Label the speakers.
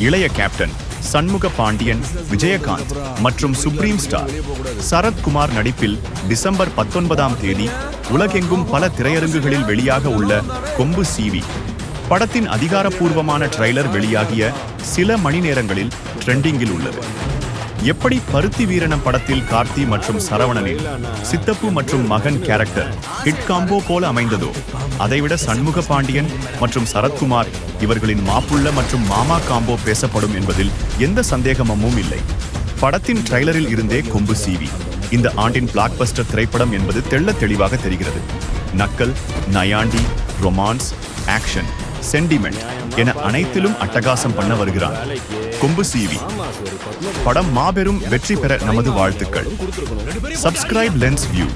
Speaker 1: இளைய கேப்டன் சண்முக பாண்டியன் விஜயகாந்த் மற்றும் supreme star Sarathkumar நடிப்பில் டிசம்பர் பத்தொன்பதாம் தேதி உலகெங்கும் பல திரையரங்குகளில் வெளியாக உள்ள கொம்பு சீவி படத்தின் அதிகாரப்பூர்வமான ட்ரெய்லர் வெளியாகிய சில மணி நேரங்களில் ட்ரெண்டிங்கில் உள்ளது. எப்படி பருத்தி வீரனம் படத்தில் கார்த்தி மற்றும் சரவணனில் சித்தப்பு மற்றும் மகன் கேரக்டர் ஹிட் காம்போ போல அமைந்ததோ அதைவிட சண்முக பாண்டியன் மற்றும் சரத்குமார் இவர்களின் மாப்புள்ள மற்றும் மாமா காம்போ பேசப்படும் என்பதில் எந்த சந்தேகமும் இல்லை. படத்தின் ட்ரைலரில் இருந்தே கொம்பு சீவி இந்த ஆண்டின் பிளாக்பஸ்டர் திரைப்படம் என்பது தெள்ளத் தெளிவாக தெரிகிறது. நக்கல் நயாண்டி ரொமான்ஸ் ஆக்ஷன். சென்டிமெண்ட் என அனைத்திலும் அட்டகாசம் பண்ண வருகிறான். கொம்பு சீவி. படம் மாபெரும் வெற்றி பெற நமது வாழ்த்துக்கள். Subscribe lens view